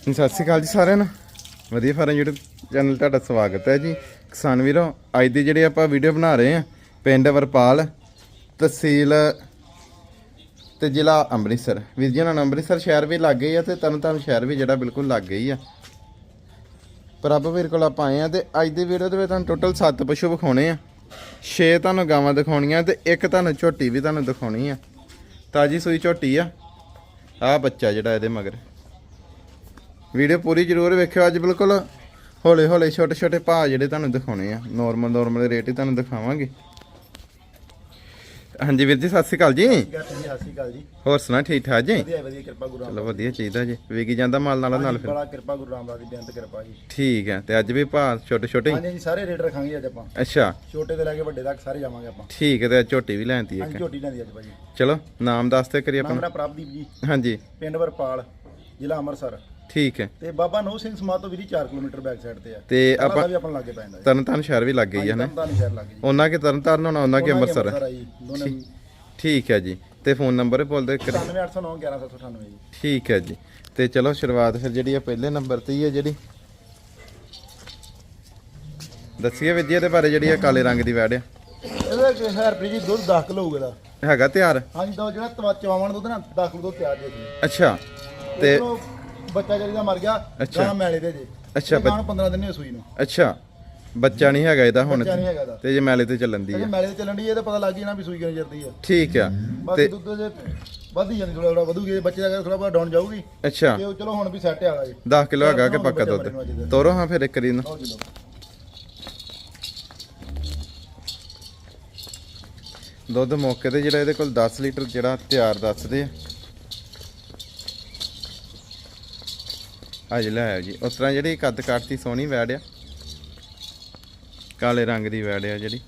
ਸਤਿ ਸ਼੍ਰੀ ਅਕਾਲ ਜੀ ਸਾਰਿਆਂ ਨੂੰ। ਵਧੀਆ ਫਾਰਮ YouTube ਚੈਨਲ ਤੁਹਾਡਾ ਸਵਾਗਤ ਹੈ ਜੀ। ਕਿਸਾਨ ਵੀਰੋ, ਅੱਜ ਦੀ ਜਿਹੜੀ ਆਪਾਂ ਵੀਡੀਓ ਬਣਾ ਰਹੇ ਹਾਂ, ਪਿੰਡ ਵਰਪਾਲ, ਤਹਿਸੀਲ ਤੇ ਜ਼ਿਲ੍ਹਾ ਅੰਮ੍ਰਿਤਸਰ। ਵੀਰ ਜੀ ਨਾਲ ਅੰਮ੍ਰਿਤਸਰ ਸ਼ਹਿਰ ਵੀ ਲੱਗ ਗਈ ਆ ਤੇ ਤਰਨਤਾਰਨ ਸ਼ਹਿਰ ਵੀ ਜਿਹੜਾ ਬਿਲਕੁਲ ਲੱਗ ਗਈ ਆ। ਪ੍ਰਭ ਵੀਰ ਕੋਲ ਆਪਾਂ ਆਏ ਆ ਤੇ ਅੱਜ ਦੀ ਵੀਡੀਓ ਦੇ ਵਿੱਚ ਤੁਹਾਨੂੰ ਟੋਟਲ 7 ਪਸ਼ੂ ਵਿਖਾਉਣੇ ਆ। 6 ਤੁਹਾਨੂੰ ਗਾਵਾਂ ਦਿਖਾਉਣੀਆਂ ਤੇ ਇੱਕ ਤੁਹਾਨੂੰ ਝੋਟੀ ਵੀ ਤੁਹਾਨੂੰ ਦਿਖਾਉਣੀ ਆ। ਤਾਜੀ ਸੂਈ ਝੋਟੀ ਆ। ਆ ਬੱਚਾ ਜਿਹੜਾ ਇਹਦੇ ਮਗਰ। ਵੀਡੀਓ ਪੂਰੀ ਜ਼ਰੂਰ ਵੇਖਿਓ ਅੱਜ ਬਿਲਕੁਲ। ਹੌਲੇ ਹੌਲੇ ਛੋਟੇ ਛੋਟੇ ਭਾਅ ਜਿਹੜੇ ਤੁਹਾਨੂੰ ਦਿਖਾਉਣੇ ਆ। ਨਾਰਮਲ ਨਾਰਮਲ ਰੇਟ ਹੀ ਤੁਹਾਨੂੰ ਦਿਖਾਵਾਂਗੇ। ਹਾਂਜੀ ਵੀਰ ਜੀ ਸਤਿ ਸ਼੍ਰੀ ਅਕਾਲ ਜੀ। ਗੱਲ ਜੀ ਸਤਿ ਸ਼੍ਰੀ ਅਕਾਲ ਜੀ। ਹੋਰ ਸੁਣਾ ਠੀਕ ਠਾਕ ਜੀ? ਵਧੀਆ ਵਧੀਆ ਕਿਰਪਾ ਗੁਰੂ ਚਲੋ ਵਧੀਆ ਚਾਹੀਦਾ ਜੀ। ਵਿਕੀ ਜਾਂਦਾ ਮਾਲ ਨਾਲ ਨਾਲ ਫਿਰ। ਬੜਾ ਕਿਰਪਾ ਗੁਰੂ ਰਾਮਦਾਸ ਦੀ ਬੇਨਤ ਕਿਰਪਾ ਜੀ। ਠੀਕ ਹੈ ਤੇ ਅੱਜ ਵੀ ਭਾਅ ਛੋਟੇ ਛੋਟੇ ਹੀ? ਹਾਂਜੀ ਜੀ ਸਾਰੇ ਰੇਟ ਰੱਖਾਂਗੇ ਅੱਜ ਆਪਾਂ। ਅੱਛਾ। ਛੋਟੇ ਤੋਂ ਲੈ ਕੇ ਵੱਡੇ ਤੱਕ ਸਾਰੇ ਜਾਵਾਂਗੇ ਆਪਾਂ। ਠੀਕ ਹੈ ਤੇ ਝੋਟੀ ਵੀ ਲੈਣਤੀ ਹਾਂਜੀ ਇੱਕ। ਝੋਟੀ ਲੈਂਦੀ ਅੱਜ ਭਾਜੀ ਚਲੋ ਨਾਮ ਦੱਸ ਤੇ ਕਰੀ ਆਪਣਾ। ਮੇਰਾ ਪ੍ਰਭਦੀਪ ਜੀ। ਹਾਂਜੀ। ਪਿੰਡ ਵਰਪਾਲ ਜ਼ਿਲ੍ਹਾ ਅੰਮ੍ਰਿਤਸਰ। ਠੀਕ ਹੈ। ਤੇ ਬਾਬਾ ਨੋ ਸਿੰਘ ਸਮਾਧ ਤੋਂ ਵੀਰੀ 4 ਕਿਲੋਮੀਟਰ ਬੈਕ ਸਾਈਡ ਤੇ ਆ। ਤੇ ਆਪਾਂ ਵੀ ਆਪਾਂ ਲਾਗੇ ਪੈਂਦਾ ਜੀ ਤਰਨਤਾਰਨ ਸ਼ਹਿਰ ਵੀ ਲੱਗ ਗਈ ਹੈ ਨਾ? ਤਾਂ ਨਹੀਂ ਸ਼ਹਿਰ ਲੱਗੇ ਜੀ। ਉਹਨਾਂ ਕੇ ਤਰਨਤਾਰਨ ਹੋਣਾ ਉਹਨਾਂ ਕੇ ਅੰਮ੍ਰਿਤਸਰ ਜੀ ਦੋਨੇ ਠੀਕ। ਹੈ ਜੀ। ਤੇ ਫੋਨ ਨੰਬਰ ਬੋਲਦੇ ਕਰੀ। 97809 11798 ਜੀ। ਠੀਕ ਹੈ ਜੀ। ਤੇ ਚਲੋ ਸ਼ੁਰੂਆਤ ਫਿਰ ਜਿਹੜੀ ਆ ਪਹਿਲੇ ਨੰਬਰ ਤੇ ਹੀ ਹੈ ਜਿਹੜੀ। ਦੱਸੀਏ ਵਿਦਿਆ ਦੇ ਬਾਰੇ ਜਿਹੜੀ ਆ ਕਾਲੇ ਰੰਗ ਦੀ ਵੈੜ ਆ। ਇਹਦਾ ਕਿ ਹਜ਼ਾਰ ਰੁਪਏ ਜੀ ਦੁੱਧ 10 ਕਿਲੋ ਹੋਊਗਾ ਦਾ ਹੈਗਾ ਤਿਆਰ? ਹਾਂਜੀ ਦੋ ਜਿਹੜਾ ਤਵਾ ਚਵਾਵਣ ਦੁੱਧ ਨਾ 10 ਕਿਲੋ ਦੁੱਧ ਤਿਆਰ ਜੀ ਅੱਛਾ। ਤੇ ਬੱਚਾ ਜਿਹੜੀ ਦਾ ਮਰ ਗਿਆ ਅੱਛਾ। ਗਾਂ ਮੈਲੇ ਦੇ ਜੀ ਅੱਛਾ, ਗਾਂ ਨੂੰ 15 ਦਿਨ ਨਹੀਂ ਸੂਈ ਨੂੰ। ਅੱਛਾ ਬੱਚਾ ਨਹੀਂ ਹੈਗਾ ਇਹਦਾ ਹੁਣ ਬੱਚਾ ਨਹੀਂ ਹੈਗਾ ਦਾ ਤੇ ਜੇ ਮੈਲੇ ਤੇ ਚੱਲਣ ਦੀ ਜੇ ਆ। ਮੈਲੇ ਤੇ ਚੱਲਣ ਦੀ ਇਹ ਤਾਂ ਪਤਾ ਲੱਗ ਜਾਣਾ ਵੀ ਸੂਈ ਕਿਵੇਂ ਜਰਦੀ ਆ। ਠੀਕ ਆ ਬਾਕੀ ਤੇ ਦੁੱਧ ਜੇ ਵਧੀ ਜਾਂਦੀ ਥੋੜਾ ਥੋੜਾ ਵਧੂਗੀ ਬੱਚੇ ਦਾ ਥੋੜਾ ਬਹੁਤ ਡਾਊਨ ਜਾਊਗੀ ਅੱਛਾ। ਤੇ ਉਹ ਚਲੋ ਹੁਣ ਵੀ ਸੈੱਟ ਹੈਗਾ ਜੀ 10 ਕਿਲੋ ਹੈਗਾ ਕਿ ਪੱਕਾ ਦੁੱਧ? ਤੋਰੋ ਹਾਂ ਫਿਰ ਇੱਕ ਰੀ ਨੂੰ ਦੁੱਧ ਮੌਕੇ ਤੇ ਜਿਹੜਾ ਇਹਦੇ ਕੋਲ 10 ਲੀਟਰ ਜਿਹੜਾ ਤਿਆਰ ਦੱਸਦੇ ਆ। ਅੱਜ ਲੈ ਆਇਓ ਜੀ। ਉਸ ਤਰ੍ਹਾਂ ਜਿਹੜੀ ਕੱਦ ਕਾਟਤੀ ਸੋਹਣੀ ਵੈੜ ਆ, ਕਾਲੇ ਰੰਗ ਦੀ ਵੈੜ ਆ ਜਿਹੜੀ।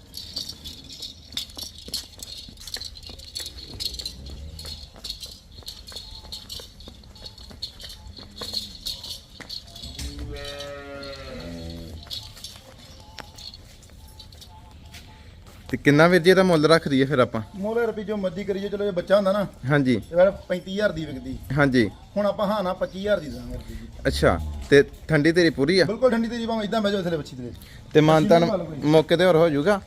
ਤੇ ਕਿੰਨਾ ਵੀਰ ਜੀ ਇਹਦਾ ਮੁੱਲ ਰੱਖ ਦਈਏ ਫਿਰ ਆਪਾਂ? ਮੋਲੇ ਰੁਪਏ ਜੋ ਮਰਜ਼ੀ ਕਰੀਏ ਚਲੋ ਇਹ ਬੱਚਾ ਹੁੰਦਾ ਨਾ ਹਾਂਜੀ। ਇਹ ਵਾਰ 35000 ਦੀ ਵਿਕਦੀ। ਹਾਂਜੀ। ਹੁਣ ਆਪਾਂ ਹਾਂ ਨਾ 25000 ਦੀ ਦਾਂਗੇ ਰੁਪਏ ਜੀ। ਅੱਛਾ ਤੇ ਠੰਡੀ ਤੇਰੀ ਪੂਰੀ ਆ? ਬਿਲਕੁਲ ਠੰਡੀ ਤੇਰੀ ਭਾਵੇਂ ਇਦਾਂ ਬਹਿ ਜਾਓ ਥਲੇ ਬੱਚੀ ਤੇ ਤੇ ਮਾਨਤਾਨ ਮੌਕੇ ਤੇ ਹੋਰ ਹੋ ਜਾਊਗਾ?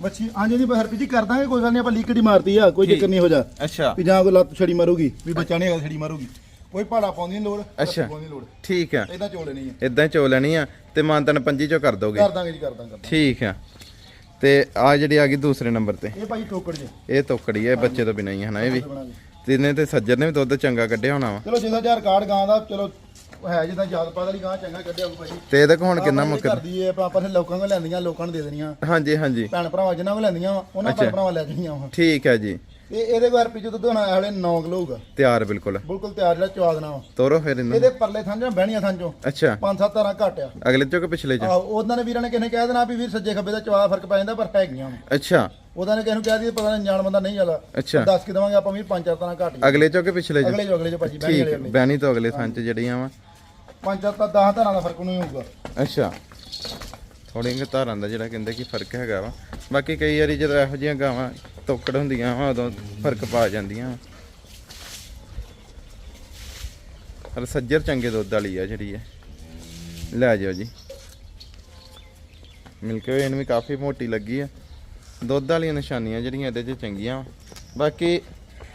ਬੱਚੀ ਹਾਂਜੀ ਨਹੀਂ ਹਰਪੀ ਜੀ ਕਰ ਦਾਂਗੇ ਕੋਈ ਗੱਲ ਨਹੀਂ ਆਪਾਂ ਲੀਕੜੀ ਮਾਰਦੀ ਆ ਕੋਈ ਚੱਕਰ ਨਹੀਂ ਹੋ ਜਾ ਅੱਛਾ। ਵੀ ਜਾਂ ਕੋਈ ਲੱਤ ਛੜੀ ਮਾਰੂਗੀ ਵੀ ਬੱਚਾ ਨਹੀਂ ਹੈਗਾ ਛੜੀ ਮਾਰੂਗੀ। ਕੋਈ ਪਾੜਾ ਪਾਉਂਦੀ ਨੀ ਲੋੜ ਅੱਛਾ। ਪਾਉਂਦੀ ਨੀ ਲੋੜ। ਠੀਕ ਆ। ਇਦਾਂ ਚੋਲੇ ਨਹੀਂ ਆ। ਇਦਾਂ ਚੋ ਲੈਣੀ ਆ ਤੇ ਮਾਨਤਨ ਪੰਜੀ ਚੋਂ ਕਰ ਦੋਗੇ? ਕਰ ਦਾਂਗੇ ਜੀ ਕਰ ਦਾਂਗੇ ਕਰ ਦਾਂਗੇ। ਠੀਕ ਆ। ਤੇ ਆ ਜਿਹੜੀ ਆ ਗਈ ਦੂਸਰੇ ਨੰਬਰ ਤੇ। ਇਹ ਭਾਈ ਟੋਕੜ ਜੇ। ਇਹ ਤੋਕੜੀ ਇਹ ਬੱਚੇ ਤੋਂ ਬਿਨਾਂ ਹੀ ਹਨਾ ਇਹ ਵੀ? ਬਣਾਂਗੇ। ਤੇ ਇਹਨੇ ਤੇ ਸੱਜਰ ਨੇ ਵੀ ਦੁੱਧ ਚੰਗਾ ਕੱਢਿਆ ਹੋਣਾ ਵਾ। ਚਲੋ ਜਿੰਦਾ ਚਾਰ ਕਾਰਡ ਗਾਂ ਦਾ ਚਲੋ ਹੈ ਜਿੱਦਾਂ ਯਾਦ ਪਾ ਵਾਲੀ ਗਾਂ ਚੰਗਾ ਕੱਢਿਆ ਹੋਊ ਭਾਈ। ਤੇ ਇਹਦੇ ਕੋਲ ਹੁਣ ਕਿੰਨਾ ਮੁੱਕ ਕਰਦੀ ਏ ਆਪਾਂ ਨੇ ਲੋਕਾਂ ਕੋਲ ਲੈਂਦੀਆਂ ਲੋਕਾਂ ਨੂੰ ਦੇ ਦੇਣੀਆਂ। ਹਾਂਜੀ ਹਾਂਜੀ। ਭੈਣ ਭਰਾਵਾਂ ਜਿਨ੍ਹਾਂ ਕੋਲ ਲੈਂਦੀਆਂ ਵਾ ਉਹਨਾਂ ਭੈਣ ਭਰਾਵਾਂ ਲੈ ਜਾਣੀਆਂ ਵਾ। ਠੀਕ ਹੈ ਜੀ। ਤੇ ਇਹਦੇ ਕੋਲ ਰੁਪਏ ਦੁੱਧ ਹੋਣਾ ਹਲੇ 9 ਕਿਲੋ ਹੋਊਗਾ ਤਿਆਰ ਬਿਲਕੁਲ। ਬਿਲਕੁਲ ਤਿਆਰ ਜਿਹੜਾ ਚਵਾ ਦੇਣਾ ਵਾ। ਤੋਰੋ ਫਿਰ ਇਹਨੂੰ। ਇਹਦੇ ਪਰਲੇ ਥਾਂ ਜਾਂ ਬਹਿਣੀਆਂ ਥਾਂ ਚੋਂ ਅੱਛਾ। ਪੰਜ ਸੱਤ ਤਾਰਾਂ ਘੱਟ ਆ। ਅਗਲੇ ਚੋਂ ਕਿ ਪਿਛਲੇ ਚੋਂ? ਆਹੋ ਉਹਨਾਂ ਨੇ ਵੀਰਾਂ ਨੇ ਕਿਸੇ ਨੇ ਕਹਿ ਦੇਣਾ ਵੀ ਵੀਰ ਸੱਜੇ ਖੱਬੇ ਦਾ ਚਵਾ ਫ਼ਰਕ ਪੈ ਜਾਂਦਾ ਪਰ ਹੈਗੀਆਂ ਵਾ। ਅੱਛਾ। ਉਹਦਾ ਨੇ ਕਿਸੇ ਨੂੰ ਕਹਿ ਦੀ ਪਤਾ ਨਹੀਂ ਜਾਣ ਬੰਦਾ ਨਹੀਂ ਆਲਾ ਅੱਛਾ। ਦੱਸ ਕੇ ਦਵਾਂਗੇ ਆਪਾਂ ਵੀ ਪੰਜ ਚਾਰ ਤਾਰਾਂ ਘੱਟ ਹੀ। ਅਗਲੇ ਚੋਂ ਕਿ ਪਿਛਲੇ ਚੋਂ? ਅਗਲੇ ਜੋ ਅਗਲੇ ਜੋ ਭਾਜੀ ਬਹਿਣੀ ਠੀਕ ਵਾਲੇ ਅਗਲੇ ਬੈਣੀ ਤੋਂ ਅਗਲੇ ਥਾਂ ਚ ਜਿਹੜੀਆਂ ਵਾ। ਪੰਜ ਚਾਰ ਤਾਂ 10 ਤਾਰਾਂ ਦਾ ਫ਼ਰਕ ਨਹੀਂ ਹੋਊਗਾ। ਅੱਛਾ। ਥੋੜੀਆਂ ਕੁ ਧਾਰਾਂ ਦਾ ਜਿਹੜਾ ਕਹਿੰਦੇ ਕਿ ਫ਼ਰਕ ਹੈਗਾ ਵਾ। ਬਾਕੀ ਕਈ ਵਾਰੀ ਜਦੋਂ ਇਹੋ ਜਿਹੀਆਂ ਗਾਵਾਂ ਤੋਕੜ ਹੁੰਦੀਆਂ ਵਾ, ਉਦੋਂ ਫ਼ਰਕ ਪਾ ਜਾਂਦੀਆਂ ਵਾ। ਪਰ ਸੱਜਰ ਚੰਗੇ ਦੁੱਧ ਵਾਲੀ ਆ ਜਿਹੜੀ ਹੈ ਲੈ ਜਾਓ ਜੀ। ਮਿਲ ਕੇ ਇਹਨੂੰ ਵੀ ਕਾਫੀ ਮੋਟੀ ਲੱਗੀ ਆ। ਦੁੱਧ ਵਾਲੀਆਂ ਨਿਸ਼ਾਨੀਆਂ ਜਿਹੜੀਆਂ ਇਹਦੇ 'ਚ ਚੰਗੀਆਂ ਵਾ। ਬਾਕੀ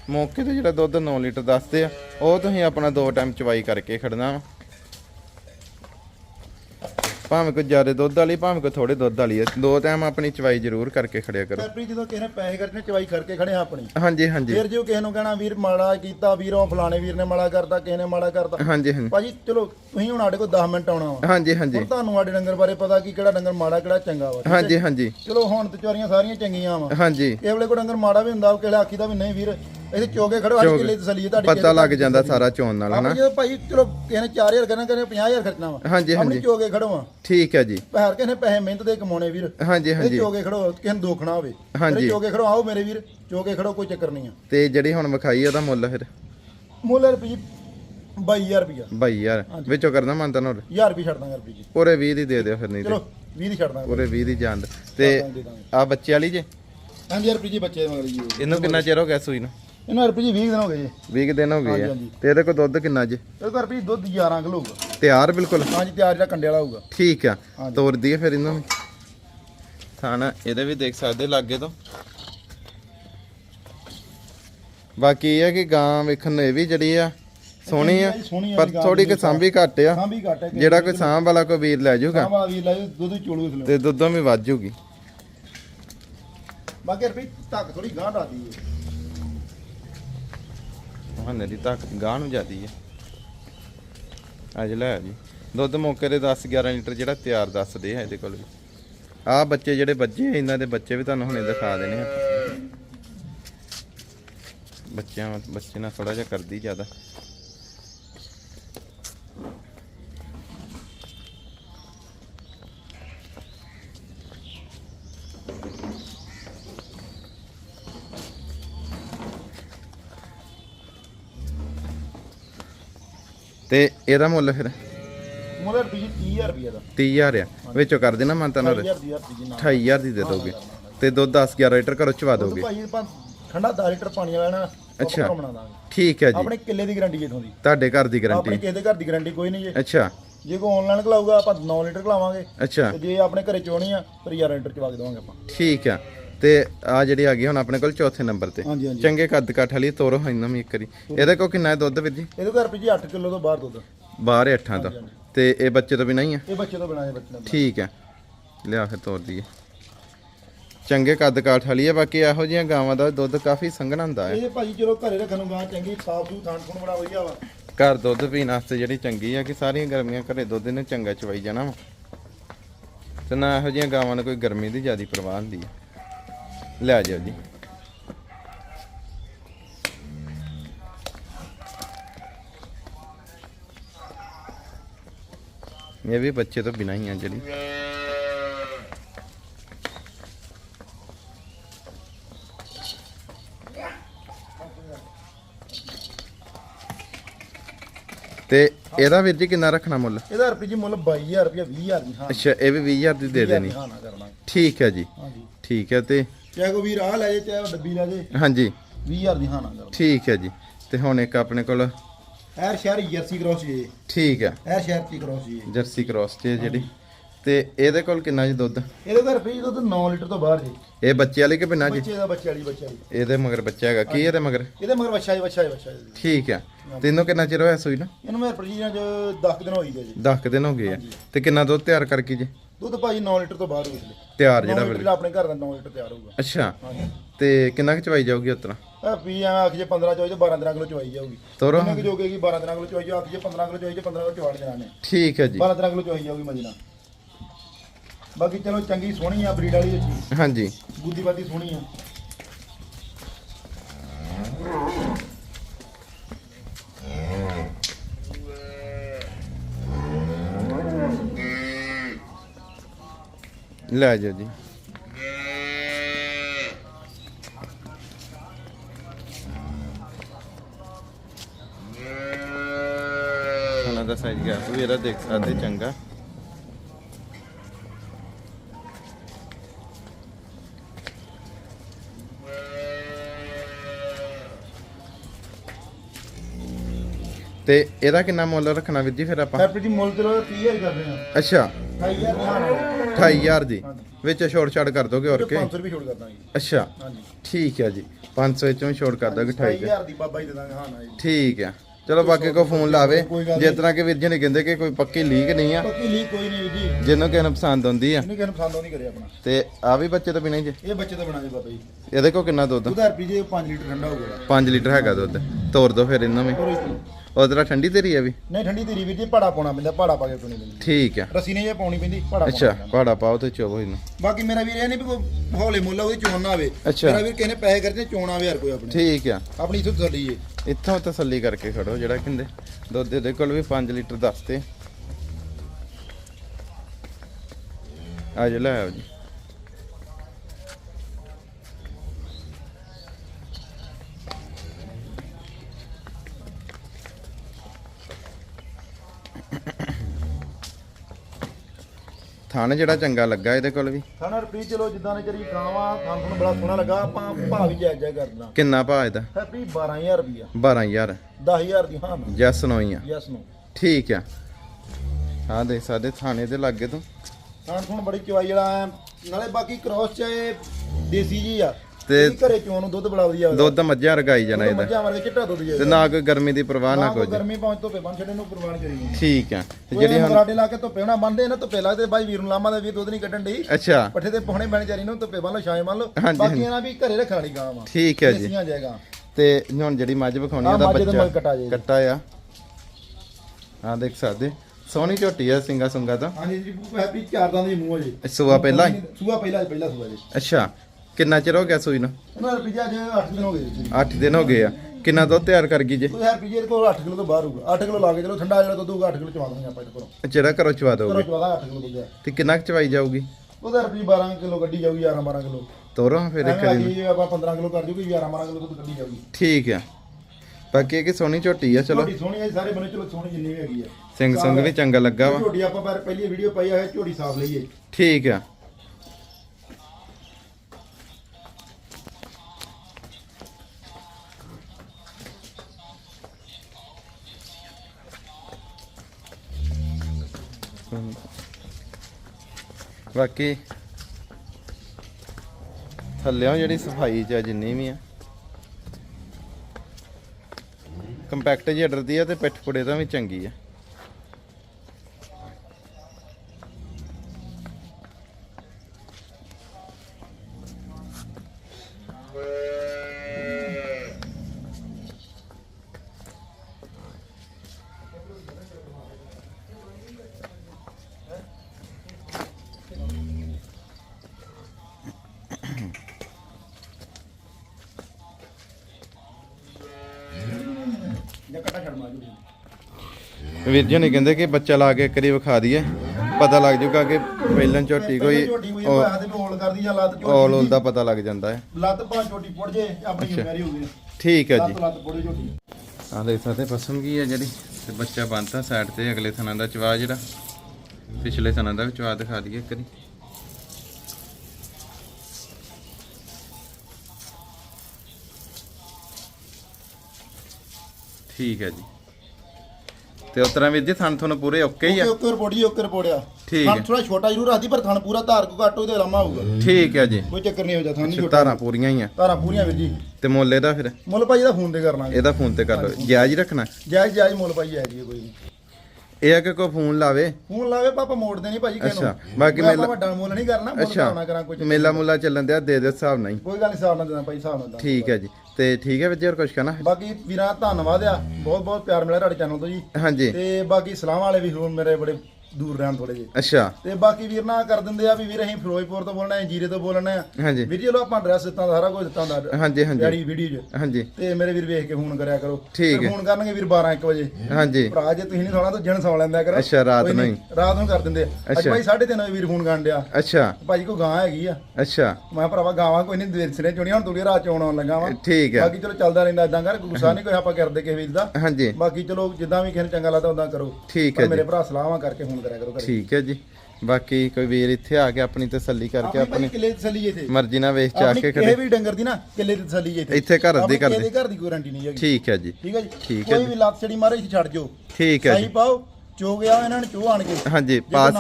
ਮੌਕੇ ਤੇ ਜਿਹੜਾ ਦੁੱਧ 9 ਲੀਟਰ ਦੱਸਦੇ ਆ, ਉਹ ਤੁਸੀਂ ਆਪਣਾ ਦੋ ਟਾਈਮ ਚਵਾਈ ਕਰਕੇ ਖੜਨਾ ਵਾ। ਭਾਵੇਂ ਕੋਈ ਜ਼ਿਆਦਾ ਦੁੱਧ ਵਾਲੀ ਭਾਵੇਂ ਕੋਈ ਥੋੜੇ ਦੁੱਧ ਵਾਲੀ ਦੋ ਟਾਈਮ ਆਪਣੀ ਚਵਾਈ ਜ਼ਰੂਰ ਕਰਕੇ ਖੜਿਆ ਕਰੋ। ਫੈਕਟਰੀ ਜਦੋਂ ਕਿਸੇ ਨੇ ਪੈਸੇ ਖਰਚਣੇ ਚਵਾਈ ਕਰਕੇ ਖੜੇ ਆ ਆਪਣੀ। ਹਾਂਜੀ ਹਾਂਜੀ। ਫਿਰ ਜੇ ਉਹ ਕਿਸੇ ਨੂੰ ਕਹਿਣਾ ਵੀਰ ਮਾੜਾ ਕੀਤਾ ਵੀਰੋਂ ਫਲਾਣੇ ਵੀਰ ਨੇ ਮਾੜਾ ਕਰਤਾ ਕਿਸੇ ਨੇ ਮਾੜਾ ਕਰਤਾ। ਹਾਂਜੀ ਹਾਂਜੀ। ਭਾਜੀ ਚਲੋ ਤੁਸੀਂ ਹੁਣ ਸਾਡੇ ਕੋਲ 10 ਮਿੰਟ ਆਉਣਾ ਵਾ। ਹਾਂਜੀ ਹਾਂਜੀ। ਹੁਣ ਤੁਹਾਨੂੰ ਸਾਡੇ ਡੰਗਰ ਬਾਰੇ ਪਤਾ ਕਿ ਕਿਹੜਾ ਡੰਗਰ ਮਾੜਾ ਕਿਹੜਾ ਚੰਗਾ ਵਾ ਹੈ? ਹਾਂਜੀ ਹਾਂਜੀ। ਚਲੋ ਹੁਣ ਤੇ ਚੋਰੀਆਂ ਸਾਰੀਆਂ ਚੰਗੀਆਂ ਵਾ। ਹਾਂਜੀ। ਇਹ ਵੇਲੇ ਕੋ ਡੰਗਰ ਮਾੜਾ ਵੀ ਹੁੰਦਾ ਕਿਹੜਾ ਆਖੀ ਦਾ ਵੀ ਨਹੀਂ ਵੀਰ ਇਹਦੇ ਚੋਗੇ ਖੜੋ ਅੱਜ ਕਿੱਲੇ ਤਸਲੀ ਹੈ ਤੁਹਾਡੀ ਪਤਾ ਲੱਗ ਜਾਂਦਾ ਸਾਰਾ ਚੋਣ ਨਾਲ ਹਨਾ? ਜਦੋਂ ਭਾਈ ਚਲੋ ਕਿਸੇ ਨੇ 4000 ਕਰਨਾ ਨੇ 50000 ਖਰਚਣਾ ਵਾ। ਹਾਂਜੀ ਹਾਂਜੀ। ਚੋਗੇ ਖੜੋ ਆ। ਠੀਕ ਹੈ ਜੀ। ਪੈਰ ਕਿਸੇ ਨੇ ਪੈਸੇ ਮਿਹਨਤ ਦੇ ਕਮਾਉਣੇ ਵੀਰ। ਹਾਂਜੀ ਇਹ ਹਾਂਜੀ। ਚੋਗੇ ਖੜੋ ਕਿਸੇ ਨੂੰ ਦੋਖਣਾ ਹੋਵੇ। ਹਾਂਜੀ। ਚੋਗੇ ਖੜੋ ਆਓ ਮੇਰੇ ਵੀਰ ਚੋਗੇ ਖੜੋ ਕੋਈ ਚੱਕਰ ਨਹੀਂ ਆ। ਤੇ ਜਿਹੜੀ ਹੁਣ ਵਿਖਾਈ ਉਹਦਾ ਮੁੱਲ ਫਿਰ? ਮੁੱਲ ਰੁਪਏ 22000 ਰੁਪਏ ਬਾਈ ਯਾਰ ਵਿੱਚੋਂ ਕਰਨਾ ਮੰਨਤਾ ਨਾ 1000 ਰੁਪਏ ਛੱਡ ਦਾਂਗੇ ਰੁਪਏ ਜੀ। ਪੂਰੇ 20 ਦੀ ਦੇ ਦਿਓ ਫਿਰ ਨਹੀਂ ਤੇ। ਚਲੋ 20 ਦੀ ਛੱਡ ਦਾਂਗੇ। ਪੂਰੇ 20 ਦੀ ਜਾਂਦ ਤੇ ਆ ਬੱਚੇ ਵਾਲੀ ਜੇ? ਹਾਂਜੀ ਰੁਪਏ ਜੀ ਬੱਚੇ ਮਗਰ ਜੀ। ਇਹਨੂੰ ਕਿੰਨਾ ਚਿਰ ਹੋ ਗਿਆ ਸੂਈ ਨੂੰ? ਇਹਨੂੰ ਰੁਪਏ 20 ਦਿਨ ਹੋ ਗਏ ਜੀ। 20 ਦਿਨ ਹੋ ਗਏ ਆ। ਹਾਂਜੀ। ਤੇ ਇਹਦੇ ਕੋਲ ਦੁੱਧ ਕਿੰਨਾ ਜੇ? ਇਹ ਘਰ ਵੀ ਦੁੱਧ 11 ਕਿਲੋ ਹੋਊਗਾ। ਤਿਆਰ ਬਿਲਕੁਲ? ਹਾਂਜੀ ਤਿਆਰ ਜਿਹੜਾ ਕੰਡੇ ਵਾਲਾ ਹੋਊਗਾ। ਠੀਕ ਆ। ਤੋਰ ਦਈਏ ਫਿਰ ਇਹਨਾਂ ਨੂੰ ਥਾਣਾ ਇਹਦੇ ਵੀ ਦੇਖ ਸਕਦੇ ਲਾਗੇ ਤੋਂ। ਬਾਕੀ ਇਹ ਕਿ ਗਾਂ ਵੇਖਣ ਨੂੰ ਇਹ ਵੀ ਜਿਹੜੀ ਆ ਸੋਹਣੀ ਆ। ਸੋਹਣੀ ਆ ਪਰ ਗਾਂ ਥੋੜੀ ਕਿ ਸਾਂਭੀ ਘੱਟ ਆ। ਹਾਂ ਵੀ ਘੱਟ ਜਿਹੜਾ ਕੋਈ ਸਾਂਭ ਵਾਲਾ ਕੋਈ ਵੀਰ ਲੈ ਜਾਊਗਾ। ਵਾਲਾ ਵੀ ਲੈ ਜਾਓ, ਦੁੱਧ ਚੋਲੂ ਇਸ ਲਈ ਤੇ ਦੁੱਧੋਂ ਵੀ ਵੱਧ ਜੂਗੀ। ਬਾਕੀ ਰੁਪਏ ਤੱਕ ਥੋੜੀ ਗਾਂਢ ਆਦੀ ਹੈ ਮਹਾਨੇ ਦੀ ਤੱਕ ਗਾਂ ਨੂੰ ਜਾਂਦੀ ਹੈ। ਅੱਜ ਲੈ ਜੀ। ਦੁੱਧ ਮੌਕੇ ਦੇ 10 11 ਲੀਟਰ ਜਿਹੜਾ ਤਿਆਰ ਦੱਸਦੇ ਆ ਇਹਦੇ ਕੋਲ ਵੀ। ਆਹ ਬੱਚੇ ਜਿਹੜੇ ਬੱਜੇ ਆ, ਇਹਨਾਂ ਦੇ ਬੱਚੇ ਵੀ ਤੁਹਾਨੂੰ ਹੁਣੇ ਦਿਖਾ ਦੇਣੇ ਆ। ਬੱਚਿਆਂ ਬੱਚੇ ਨਾਲ ਥੋੜਾ ਜਿਹਾ ਕਰਦੀ ਜ਼ਿਆਦਾ। ਤੇ ਇਹਦਾ ਮੁੱਲ ਫਿਰ? ਮੁੱਲ ਰੁਪਏ 30000 ਰੁਪਏ ਦਾ। 30000 ਆ। ਵਿੱਚੋਂ ਕਰ ਦੇਣਾ ਮੈਂ ਤੁਹਾਨੂੰ 28000 ਦੀ ਹਰ ਚੀਜ਼ ਨਾਲ। 28000 ਦੀ ਦੇ ਦੋਗੇ। ਤੇ ਦੁੱਧ 10 11 ਲੀਟਰ ਘਰੋਂ ਚਵਾ ਦੋਗੇ। ਭਾਈ ਆਪਾਂ ਠੰਡਾ 10 ਲੀਟਰ ਪਾਣੀ ਵਾਲਾ ਨਾ ਅੱਛਾ। ਠੀਕ ਹੈ ਜੀ। ਆਪਣੇ ਕਿੱਲੇ ਦੀ ਗਾਰੰਟੀ ਇਥੋਂ ਦੀ। ਤੁਹਾਡੇ ਘਰ ਦੀ ਆਪਣੇ ਗਾਰੰਟੀ ਕਿਸੇ ਦੇ ਘਰ ਦੀ ਗਾਰੰਟੀ ਕੋਈ ਨਹੀਂ ਜੇ। ਅੱਛਾ। ਜੇ ਕੋਈ ਆਨਲਾਈਨ ਖਲਾਊਗਾ ਆਪਾਂ 9 ਲੀਟਰ ਖਲਾਵਾਂਗੇ ਅੱਛਾ। ਤੇ ਜੇ ਆਪਣੇ ਘਰੇ ਚੋਣੀ ਆ ਫਿਰ 11 ਲੀਟਰ ਚਵਾ ਕੇ ਦੇਵਾਂਗੇ ਆਪਾਂ। ਠੀਕ ਆ। ਤੇ ਆ ਜਿਹੜੀ ਆ ਗਈ ਹੁਣ ਆਪਣੇ ਕੋਲ ਚੌਥੇ ਨੰਬਰ ਤੇ। ਹਾਂਜੀ ਹਾਂਜੀ। ਚੰਗੇ ਕੱਦ ਕਾਠ ਵਾਲੀ ਤੋਰੋ ਇਹਨਾਂ ਵੀ ਇੱਕ ਵਾਰੀ। ਇਹਦੇ ਕੋਲ ਕਿੰਨਾ ਹੈ ਦੁੱਧ ਵੀਰ ਜੀ? ਇਹਦੇ ਘਰ ਰੁਪਏ 8 ਕਿਲੋ ਤੋਂ ਬਾਹਰ ਦੁੱਧ। ਬਾਹਰ ਹੈ ਅੱਠਾਂ ਤੋਂ ਤੇ ਇਹ ਬੱਚੇ ਤੋਂ ਬਿਨਾਂ ਹੀ ਆ? ਇਹ ਬੱਚੇ ਤੋਂ ਬਣਾਏ ਬੱਚੇ ਨੇ ਠੀਕ ਆ ਲਿਆ ਫਿਰ ਤੋਰ ਦਈਏ। ਚੰਗੇ ਕੱਦ ਕਾਠ ਵਾਲੀ ਹੈ ਬਾਕੀ ਇਹੋ ਜਿਹੀਆਂ ਗਾਵਾਂ ਦਾ ਦੁੱਧ ਕਾਫੀ ਸੰਘਣਾ ਹੁੰਦਾ ਹੈ। ਇਹ ਭਾਜੀ ਚਲੋ ਘਰੇ ਰੱਖਣ ਨੂੰ ਗਾਂ ਚੰਗੀ ਸਾਫ਼ ਸੂ ਥਾਣ ਥੁਣ ਬੜਾ ਵਧੀਆ ਵਾ। ਘਰ ਦੁੱਧ ਪੀਣ ਵਾਸਤੇ ਜਿਹੜੀ ਚੰਗੀ ਆ ਕਿ ਸਾਰੀਆਂ ਗਰਮੀਆਂ ਘਰੇ ਦੁੱਧ ਨੇ ਚੰਗਾ ਚਵਾਈ ਜਾਣਾ ਵਾ। ਤੇ ਨਾ ਇਹੋ ਜਿਹੀਆਂ ਗਾਵਾਂ ਨੂੰ ਕੋਈ ਗਰਮੀ ਦੀ ਜ਼ਿਆਦੀ ਪਰਵਾਹ ਹੁੰਦੀ ਆ। ਲੈ ਜਾਓ ਜੀ। ਇਹ ਵੀ ਬੱਚੇ ਤੋਂ ਬਿਨਾਂ ਹੀ ਆ ਜਿਹੜੀ। ਤੇ ਇਹਦਾ ਵੀਰ ਜੀ ਕਿੰਨਾ ਰੱਖਣਾ ਮੁੱਲ? ਇਹਦਾ ਰੁਪਏ ਜੀ ਮੁੱਲ 22000 ਰੁਪਏ 20000 ਦੀ ਹਾਂ। ਅੱਛਾ ਇਹ ਵੀ 20000 ਦੀ ਦੇ ਦੇਣੀ। ਹਾਂ ਨਾ ਕਰਨਾ। ਠੀਕ ਹੈ ਜੀ। ਹਾਂਜੀ। ਠੀਕ ਹੈ ਤੇ ਚਾਹੇ ਕੋਈ ਵੀਰ ਆ ਲੈ ਜੇ ਚਾਹੇ ਉਹ ਡੱਬੀ ਲੈ ਜੇ। ਹਾਂਜੀ। 20000 ਦੀ ਹਾਂ ਨਾ ਠੀਕ ਹੈ ਜੀ। ਤੇ ਹੁਣ ਇੱਕ ਆਪਣੇ ਕੋਲ ਐਰ ਸ਼ਹਿਰ ਜਰਸੀ ਕ੍ਰੋਸ ਜੀ। ਠੀਕ ਹੈ। ਐਰ ਸ਼ਹਿਰ ਦੀ ਕ੍ਰੋਸ ਜੀ। ਜਰਸੀ ਕ੍ਰਾਸ ਤੇ ਜਿਹੜੀ। ਤੇ ਇਹਦੇ ਕੋਲ ਕਿੰਨਾ ਜੀ ਦੁੱਧ? ਇਹਦੇ ਘਰ ਰੁਪਏ ਦੁੱਧ 9 ਲੀਟਰ ਤੋਂ ਬਾਹਰ ਜੀ। ਇਹ ਬੱਚੇ ਵਾਲੀ ਕਿ ਬਿਨਾਂ ਜੀ? ਬੱਚੇ ਦਾ ਬੱਚੇ ਵਾਲੀ ਬੱਚਾ ਜੀ ਇਹਦੇ ਮਗਰ ਬੱਚਾ ਹੈਗਾ। ਕੀ ਇਹਦੇ ਮਗਰ? ਇਹਦੇ ਮਗਰ ਬੱਚਾ ਜੀ ਬੱਚਾ ਜੀ ਬੱਚਾ ਜੀ। ਠੀਕ ਹੈ। ਤੈਨੂੰ ਕਿੰਨਾ ਚਿਰ ਹੋਇਆ ਸੂਈ ਨਾ? ਇਹਨੂੰ ਮੈਂ ਪ੍ਰਜੀਆਂ ਚ 10 ਦਿਨ ਹੋਈ ਗਏ ਜੀ। 10 ਦਿਨ ਹੋ ਗਏ ਆ। ਤੇ ਕਿੰਨਾ ਦੁੱਧ ਤਿਆਰ ਕਰਕੇ ਜੀ? ਦੁੱਧ ਭਾਜੀ 9 ਲੀਟਰ ਤੋਂ ਬਾਹਰ ਹੋਈ ਤਿਆਰ ਜਿਹੜਾ ਜਿਹੜਾ ਆਪਣੇ ਘਰ ਦਾ 9 ਲੀਟਰ ਤਿਆਰ ਹੋਊਗਾ। ਅੱਛਾ। ਤੇ ਕਿੰਨਾ ਕੁ ਚਵਾਈ ਜਾਊਗੀ ਉਤਰਾ? ਆ ਵੀ ਐਵੇਂ ਆਖ ਜੇ 15 ਚੋਈ ਤੇ 12 13 ਕਿਲੋ ਚਵਾਈ ਜਾਊਗੀ। ਤੋਰੋ। ਉਹਨਾਂ ਕਿ ਜੋਗੇ ਕੀ 12 13 ਕਿਲੋ ਚਵਾਈ ਜੇ 15 ਕਿਲੋ ਚਵਾਈ ਤੇ 15 ਕਿਲੋ ਚਵਾੜ ਦੇਣਾ ਨੇ ਠੀਕ ਹੈ ਜੀ। 12 13 ਕਿਲੋ ਚਵਾਈ ਜਾਊਗੀ ਮਜੀਨਾ। ਬਾਕੀ ਚਲੋ ਚੰਗੀ ਸੋਹਣੀ ਆ ਬਰੀਡ ਵਾਲੀ ਹਾਂਜੀ। ਬੁੱਧੀ ਬਾਦੀ ਸੋਹਣੀ ਆ। ਲੈ ਜਾਓ ਜੀ। ਉਹਨਾਂ ਦਾ ਸਾਈਜ਼ ਗਿਆ ਵੀ ਇਹਦਾ ਦੇਖ ਸਕਦੇ ਚੰਗਾ। ਤੇ ਇਹਦਾ ਕਿੰਨਾ ਮੁੱਲ ਰੱਖਣਾ ਵੀਰ ਜੀ ਫਿਰ ਆਪਾਂ? ਹੈਪੀ ਦੀ ਮੁੱਲ ਤੇ 30000 ਕਰਦੇ ਆ ਅੱਛਾ। 28000 ਦੀ ਹਾਂ ਨਾਲ 28000 ਦੀ। ਹਾਂਜੀ। ਵਿੱਚ ਛੋੜ ਛਾੜ ਕਰ ਦੋਗੇ ਹੋਰ ਕੇ? 500 ਰੁਪਏ ਛੋੜ ਕਰਦਾ ਜੀ ਅੱਛਾ। ਹਾਂਜੀ। ਠੀਕ ਹੈ ਜੀ। 500 ਵਿੱਚੋਂ ਛੋੜ ਕਰ ਦੋਗੇ 28 28000 ਦੀ ਬਾਬਾ ਜੀ ਦੇ ਦਾਂਗੇ ਹਾਂ ਨਾ ਜੀ। ਠੀਕ ਹੈ ਚਲੋ ਬਾਕੀ ਕੋ ਫੋਨ ਲਾਵੇ। ਜਿਸ ਤਰ੍ਹਾਂ ਕਿ ਵੀਰ ਜੀ ਨੇ ਕਹਿੰਦੇ ਕਿ ਕੋਈ ਪੱਕੀ ਲੀਕ ਨਹੀਂ ਆ। ਬਾਕੀ ਲੀ ਕੋਈ ਨਹੀਂ ਜੀ। ਜਿਹਨੂੰ ਕਿਸੇ ਨੂੰ ਪਸੰਦ ਆਉਂਦੀ ਆ। ਇਹਨੂੰ ਕਿਸੇ ਨੂੰ ਪਸੰਦ ਨਹੀਂ ਕਰਿਆ ਆਪਣਾ। ਤੇ ਆ ਵੀ ਬੱਚੇ ਤੋਂ ਬਿਨਾਂ ਹੀ ਜੇ? ਇਹ ਬੱਚੇ ਤਾਂ ਬਣਾ ਦੇ ਬਾਬਾ ਜੀ। ਇਹਦੇ ਕੋ ਕਿੰਨਾ ਦੁੱਧ? ਉਹਦਾ ਰੁਪਏ ਜੇ 5 ਲੀਟਰ ਠੰਡਾ ਹੋ ਗਿਆ। 5 ਲੀਟਰ ਹੈਗਾ ਦੁੱਧ। ਤੋਰ ਦੋ ਫਿਰ ਇਹਨਾਂ ਵੀ ਉਧਰ ਠੰਡੀ ਤੇਰੀ ਆ ਵੀ? ਨਹੀਂ ਠੰਡੀ ਤੇਰੀ ਵੀਰ ਜੀ ਪਾੜਾ ਪਾਉਣਾ ਪੈਂਦਾ ਪਾੜਾ ਪਾ ਕੇ ਪੀਣੀ ਪੈਂਦੀ। ਠੀਕ ਆ। ਰਸੀ ਨੇ ਜੇ ਪਾਉਣੀ ਪੈਂਦੀ ਪਾੜਾ ਅੱਛਾ ਪਾੜਾ ਪਾਓ ਤੇ ਚੋਵੋ ਇਹਨੂੰ ਬਾਕੀ ਮੇਰਾ ਵੀਰ ਇਹ ਨਹੀਂ ਵੀ ਕੋਈ ਹੌਲੇ ਮੁੱਲ ਉਹਦੀ ਚੋਣ ਨਾ ਆਵੇ। ਮੇਰਾ ਵੀਰ ਕਿਸੇ ਨੇ ਪੈਸੇ ਕਰਨੇ ਚੋਣ ਆਵੇ ਹਰ ਕੋਈ ਆਪਣੇ। ਠੀਕ ਆ। ਆਪਣੀ ਇਥੋਂ ਤਸੱਲੀ ਏ। ਇੱਥੋਂ ਤਸੱਲੀ ਕਰਕੇ ਖੜੋ ਜਿਹੜਾ ਕਹਿੰਦੇ ਦੁੱਧ ਦੇ ਕੋਲ ਵੀ 5 ਲੀਟਰ ਦੱਸਤੇ ਅੱਜ ਲੈ ਆਓ ਜੀ। ਥਣ ਜਿਹੜਾ ਚੰਗਾ ਲੱਗਾ ਇਹਦੇ ਕੋਲ ਵੀ। ਸਾਨਾ ਰੁਪਏ ਚਲੋ ਜਿੱਦਾਂ ਨੇ ਜਿਹੜੀ ਗਾਵਾਂ ਤੁਹਾਨੂੰ ਨੂੰ ਬੜਾ ਸੋਹਣਾ ਲੱਗਾ ਆਪਾਂ ਭਾਅ ਵੀ ਜਾਇਜ਼ ਜਾਇਜ਼ ਕਿੰਨਾ ਭਾਅ ਇਹਦਾ? ਹੈਪੀ 12000 ਰੁਪਿਆ 12000 10000 ਦੀ ਹਾਂ ਜੈਸ ਨੋਈ ਆ। ਯੈਸ ਨੂੰ। ਠੀਕ ਆ। ਹਾਂ ਦੇਖ ਸਕਦੇ ਥਾਣੇ ਦੇ ਲਾਗੇ ਤੋਂ। ਸਾਨ ਹੁਣ ਬੜੀ ਚਵਾਈ ਐ। ਨਾਲੇ ਬਾਕੀ ਕ੍ਰੋਸ ਚ ਇਹ ਦੇਸੀ ਜੀ ਆ। ਤੇ- ਇਹ ਘਰੇ ਚੋਂ ਨੂੰ ਦੁੱਧ ਵਧੀਆ ਆਉਂਦਾ ਦੁੱਧ ਮੱਝਾਂ ਰਗਾਈ ਜਾਣਾ ਇਹਦਾ। ਮੱਝਾਂ ਵਰਗੇ ਚਿੱਟਾ ਦੁੱਧ ਜੇ ਤੇ ਨਾ ਕੋਈ ਗਰਮੀ ਦੀ ਪਰਵਾਹ ਨਾ ਕੋਈ ਗਰਮੀ ਪਹੁੰਚ ਤੋਂ ਪੇ ਬੰਨ ਛੱਡੇ ਨੂੰ ਕੁਰਬਾਨ ਕਰੀ ਠੀਕ ਆ। ਤੇ ਜਿਹੜੀ ਹੁਣ ਮਰਾਡੇ ਲਾ ਕੇ ਧੁੱਪੇ ਹੋਣਾ ਬੰਨਦੇ ਨਾ ਧੁੱਪੇ ਲੱਗਦੇ ਬਾਈ ਵੀਰ ਨੂੰ ਲਾਮਾ ਦਾ ਵੀਰ ਦੁੱਧ ਨਹੀਂ ਕੱਢਣ ਡਈ। ਅੱਛਾ। ਪੱਠੇ ਤੇ ਪਹੁਣੇ ਬਣ ਚਾਰੀ ਨੂੰ ਧੁੱਪੇ ਬੰਨ ਲਓ ਛਾਏ ਬੰਨ ਲਓ। ਬਾਕੀ ਇਹਨਾਂ ਵੀ ਘਰੇ ਰੱਖਣ ਵਾਲੀ ਗਾਂ ਵਾ। ਠੀਕ ਹੈ ਜੀ। ਤੇ ਹੁਣ ਜਿਹੜੀ ਮੱਝ ਵਿਖਾਉਣੀ ਉਹਦਾ ਦੇ ਬੱਚਾ ਕੱਟਾ ਆ। ਹਾਂ ਦੇਖ ਸਕਦੇ। ਸੋਹਣੀ ਝੋਟੀ ਆ ਸਿੰਗਾ ਸੁੰਗਾ ਤਾਂ। ਹਾਂਜੀ ਜੀ ਹੈਪੀ ਚਾਰ ਦੰਦ ਦੀ ਮੂੰਹ ਜੀ। ਸੂਆ ਪਹਿਲਾਂ ਹੀ? ਸੂਆ ਪਹਿਲਾ ਪਹਿਲਾ ਸੂਆ ਜੀ। ਅੱਛਾ। ਕਿੰਨਾ ਚਿਰ ਹੋ ਗਿਆ ਸੂਈ ਨੂੰ? ਉਹਨਾਂ ਰੁਪਈਆ ਜੇ 8 ਦਿਨ ਹੋ ਗਏ ਜੀ। 8 ਦਿਨ ਹੋ ਗਏ ਆ। ਕਿੰਨਾ ਦੁੱਧ ਤਿਆਰ ਕਰ ਗਈ ਜੇ? ਹਰ ਰੁਪਈਏ ਕੋਲ 8 ਕਿਲੋ ਤੋਂ ਬਾਹਰ ਹੋਊਗਾ। 8 ਕਿਲੋ ਲਾ ਕੇ ਚਲੋ ਠੰਡਾ ਜਿਹੜਾ ਦੁੱਧ ਹੋਊਗਾ 8 ਕਿਲੋ ਚਵਾ ਦਾਂਗੇ ਆਪਾਂ ਇਹਦੇ ਕੋਲੋਂ। ਜਿਹੜਾ ਘਰੋਂ ਚਵਾ ਦੋਗੇ? ਚਵਾ 8 ਕਿਲੋ ਦੁੱਧ ਹੈ। ਤੇ ਕਿੰਨਾ ਕੁ ਚਵਾਈ ਜਾਊਗੀ? ਉਹਦਾ ਰੁਪਈਏ 12 ਕਿਲੋ ਕੱਢੀ ਜਾਊਗੀ 11 12 ਕਿਲੋ। ਤੋਰੋ ਫਿਰ ਇੱਕ ਐਵੇਂ ਵਾਰੀ। ਲੱਗੀ ਆਪਾਂ 15 ਕਿਲੋ ਕਰ ਜੂਗੀ 11 12 ਕਿਲੋ ਦੁੱਧ ਕੱਢੀ ਜਾਊਗੀ। ਠੀਕ ਆ। ਬਾਕੀ ਇਹ ਕਿ ਸੋਹਣੀ ਝੋਟੀ ਆ ਚਲੋ। ਝੋਟੀ ਸੋਹਣੀ ਹੈ ਸਾਰੇ ਬਣੇ ਚਲੋ ਸੋਹਣੀ ਜਿੰਨੀ ਵੀ ਹੈਗੀ ਆ। ਸਿੰਘ ਸੁੰਗ ਵੀ ਚੰਗਾ ਲੱਗਾ ਵਾ। ਝੋਟੀ ਆਪਾਂ ਪਰ ਪਹਿਲੀ ਵੀਡੀਓ ਪਾਈ ਆ ਝੋਟੀ ਸਾਫ਼ ਲਈਏ। ਠੀਕ ਆ। ਬਾਕੀ ਥੱਲਿਓਂ ਜਿਹੜੀ ਸਫ਼ਾਈ ਚ ਆ, ਜਿੰਨੀ ਵੀ ਆ। ਕੰਪੈਕਟ ਜਿਹੀ ਅਡਰਦੀ ਆ ਤੇ ਪਿੱਠ ਪੁੜੇ ਤਾਂ ਵੀ ਚੰਗੀ ਆ। ਵੀਰ ਜੀ ਨੇ ਕਹਿੰਦੇ ਕਿ ਬੱਚਾ ਲਾ ਕੇ ਇੱਕ ਵਾਰੀ ਵਿਖਾ ਦਈਏ। ਪਤਾ ਲੱਗ ਜਾਊਗਾ ਕਿ ਪਹਿਲਾਂ ਝੋਟੀ ਕੋਈ ਹੋਲ ਕਰਦੀ ਜਾਂ ਲੱਤ ਔਲ ਔਲ ਦਾ। ਪਤਾ ਲੱਗ ਜਾਂਦਾ ਹੈ। ਲੱਤ ਪਾ ਝੋਟੀ ਪੁੱਟ ਜੇ ਆਪਣੀ ਜ਼ਿੰਮੇਵਾਰੀ ਹੋਊਗੀ। ਠੀਕ ਹੈ ਜੀ। ਲੱਤ ਲੱਤ ਪੁੱੜੇ ਝੋਟੀ। ਆ ਦੇਖ ਸਕਦੇ ਪਸੰਦ ਕੀ ਹੈ ਜਿਹੜੀ? ਤੇ ਬੱਚਾ ਬੰਨਤਾ ਸਾਈਡ ਤੇ ਅਗਲੇ ਥਣਾ ਦਾ ਚਵਾ ਜਿਹੜਾ। ਪਿਛਲੇ ਥਣਾ ਦਾ ਚਵਾ ਦਿਖਾ ਦਈਏ ਇੱਕ ਵਾਰੀ। ਠੀਕ ਹੈ ਜੀ। ਤੇ ਉਸ ਤਰ੍ਹਾਂ ਵੀਰ ਜੀ ਥਣ ਤੁਹਾਨੂੰ ਪੂਰੇ ਓਕੇ ਹੀ ਆ। ਓਕੇ ਰਿਪੋਰਟ ਓਕੇ ਰਿਪੋਰਟ ਆ ਠੀਕ ਥਣ ਹੈ। ਥੋੜਾ ਛੋਟਾ ਜ਼ਰੂਰ ਆਦੀ ਪਰ ਥਣ ਪੂਰਾ ਧਾਰ ਕੋ ਘੱਟ ਉਹਦੇ ਲੰਮਾ ਹੋਊਗਾ। ਠੀਕ ਹੈ ਜੀ। ਕੋਈ ਚੱਕਰ ਨਹੀਂ ਹੋ ਜਾ ਥਣ ਨਹੀਂ ਛੋਟਾ। ਧਾਰਾਂ ਪੂਰੀਆਂ ਹੀ ਆ। ਧਾਰਾਂ ਪੂਰੀਆਂ ਵੀਰ ਜੀ। ਤੇ ਮੁੱਲ ਇਹਦਾ ਫਿਰ? ਮੁੱਲ ਭਾਈ ਦਾ ਫੋਨ ਤੇ ਕਰਨਾ ਇਹਦਾ ਫੋਨ ਤੇ ਕਰ ਲਓ। ਜਾਇਜ਼ ਹੀ ਰੱਖਣਾ? ਜਾਇਜ਼ ਜਾਇਜ਼ ਮੁੱਲ ਭਾਈ ਹੈ ਜੀ ਕੋਈ ਨਹੀਂ। ਇਹ ਆ ਕਿ ਕੋਈ ਫੋਨ ਲਾਵੇ? ਫੋਨ ਲਾਵੇ ਪਾਪਾ ਮੋੜਦੇ ਨਹੀਂ ਭਾਜੀ ਕਿਹਨੂੰ ਅੱਛਾ, ਬਾਕੀ ਮੈਂ ਮੇਲਾ- ਵੱਡਾ ਮੁੱਲ ਨਹੀਂ ਕਰਨਾ ਮੁੱਲ ਅੱਛਾ ਨਾ ਕਰਾਂ ਕੁਝ ਮੇਲਾ ਮੁੱਲਾ ਚੱਲਣ ਦਿਆ ਦੇ ਦੇ ਹਿਸਾਬ ਨਾਲ ਹੀ। ਕੋਈ ਗੱਲ ਨਹੀਂ ਹਿਸਾਬ ਨਾਲ ਦੇਣਾ ਭਾਈ ਹਿਸਾਬ ਨਾਲ। ਠੀਕ ਹੈ ਜੀ। ਤੇ ਠੀਕ ਹੈ ਵੀਰ ਜੀ ਹੋਰ ਕੁਝ ਕਹਿਣਾ? ਬਾਕੀ ਵੀਰਾਂ ਧੰਨਵਾਦ ਆ। ਬਹੁਤ ਬਹੁਤ ਪਿਆਰ ਮਿਲਿਆ ਤੁਹਾਡੇ ਚੈਨਲ ਤੋਂ ਜੀ। ਹਾਂਜੀ। ਤੇ ਬਾਕੀ ਸਲਾਮ ਵਾਲੇ ਵੀ ਹੁਣ ਮੇਰੇ ਬੜੇ ਦੂਰ ਰਹਿਣ ਥੋੜੇ ਜਿਹੇ। ਅੱਛਾ। ਤੇ ਬਾਕੀ ਵੀਰ ਨਾ ਕਰ ਦਿੰਦੇ ਆ ਵੀ ਵੀਰ ਅਸੀਂ ਫਿਰੋਜ਼ਪੁਰ ਤੋਂ ਬੋਲਣਾ ਹੈ ਜੀਰੇ ਤੋਂ ਬੋਲਣਾ ਹੈ ਹਾਂਜੀ। ਵੀਰ ਜੀ ਚਲੋ ਆਪਾਂ ਐਡਰੈਸ ਦਿੱਤਾ ਸਾਰਾ ਕੁਝ ਦਿੱਤਾ ਹੁੰਦਾ ਹਾਂਜੀ ਹਾਂਜੀ। ਡੈਡੀ ਵੀਡੀਓ 'ਚ। ਹਾਂਜੀ। ਤੇ ਮੇਰੇ ਵੀਰ ਵੇਖ ਕੇ ਫੋਨ ਕਰਿਆ ਕਰੋ। ਠੀਕ। ਫੋਨ ਕਰਨਗੇ ਵੀਰ 12 1 ਵਜੇ। ਹਾਂਜੀ। ਭਰਾ ਜੇ ਤੁਸੀਂ ਨਹੀਂ ਸੌਣਾ ਤਾਂ ਜਣ ਸੌ ਲੈਂਦਾ ਕਰੋ। ਅੱਛਾ, ਰਾਤ ਨਹੀਂ, ਰਾਤ ਨੂੰ ਕਰ ਦਿੰਦੇ। ਅੱਜ ਅੱਛਾ। ਭਾਈ 3:30 ਵਜੇ ਵੀਰ ਫੋਨ ਕਰਨ ਡਿਆ। ਅੱਛਾ। ਭਾਜੀ ਕੋ ਗਾਂ ਹੈਗੀ ਆ। ਅੱਛਾ। ਮੈਂ ਭਰਾਵਾ ਗਾਵਾਂ ਕੋਈ ਨਹੀਂ ਦੇਰ ਸਿਰੇ ਚੁਣੀਆਂ ਹੁਣ ਤੂੜੀ ਰਾਤ ਚੋਣ ਆਉਣ ਲੱਗਾ ਵਾ। ਠੀਕ ਹੈ। ਬਾਕੀ ਚਲੋ ਚੱਲਦਾ ਰਹਿੰਦਾ ਇਦਾਂ ਕਰ ਗੁੱਸਾ ਨਹੀਂ ਕੋਈ ਆਪਾਂ ਕਰਦੇ ਕਿਸੇ ਵੀਰ ਦਾ। ਹਾਂਜੀ। ਬਾਕੀ ਚਲੋ ਜਿੱਦਾਂ ਵੀ ਕਿਸੇ ਨੂੰ ਚੰਗਾ ਲੱਗਦਾ ਉਦਾਂ ਕਰੋ। ਠੀਕ ਹੈ ਮੇਰੇ ਜੀ। ਭਰਾ ਸਲਾਹਾਂ ਕਰਕੇ ਫੋਨ ਕਰਿਆ ਕਰੋ ਘਰੇ। ਠੀਕ ਹੈ ਜੀ। ਬਾਕੀ ਕੋਈ ਵੀਰ ਇੱਥੇ ਆ ਕੇ ਆਪਣੀ ਤਸੱਲੀ ਕਰਕੇ ਆਪਣੀ ਕਿੱਲੇ ਤਸੱਲੀ ਇੱਥੇ। ਮਰਜ਼ੀ ਨਾਲ ਵੇਚ ਚਾ ਕੇ ਕਿਸੇ ਕਰੇ ਵੀ ਡੰਗਰ ਦੀ ਨਾ ਕਿੱਲੇ ਦੀ ਤਸੱਲੀ ਇੱਥੇ। ਇੱਥੇ ਘਰ ਦੀ ਕਰਦੇ। ਕਿਸੇ ਦੇ। ਘਰ ਦੀ ਕੋਈ ਗਾਰੰਟੀ ਨਹੀਂ ਹੈਗੀ। ਠੀਕ ਹੈ ਜੀ। ਠੀਕ ਹੈ ਜੀ। ਠੀਕ ਹੈ ਕੋਈ। ਵੀ ਲੱਤ ਛੜੀ ਮਾਰੇ ਇੱਥੇ ਛੱਡ ਜਾਓ। ਠੀਕ ਹੈ ਸਹੀ ਜੀ। ਪਾਓ ਚੋ ਗਿਆ ਇਹਨਾਂ ਨੇ ਚੋ ਆਣ ਕੇ। ਹਾਂਜੀ ਪਾਸ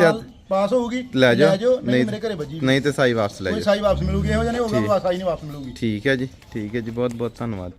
ਪਾਸ ਹੋਊਗੀ ਲੈ ਜਾਓ। ਨਹੀਂ ਮੇਰੇ ਘਰੇ ਵੱਜੀ ਨਹੀਂ ਤੇ ਸਾਈ ਵਾਪਸ ਲੈ ਕੋਈ ਜਾਓ। ਸਾਈ ਵਾਪਸ ਮਿਲੂਗੀ ਇਹੋ ਜਿਹਾ ਨਹੀਂ ਹੋਊਗਾ ਸਾਈ ਨਹੀਂ ਵਾਪਸ ਮਿਲੂਗੀ। ਠੀਕ ਹੈ ਜੀ। ਠੀਕ ਹੈ ਜੀ। ਬਹੁਤ ਬਹੁਤ ਧੰਨਵਾਦ।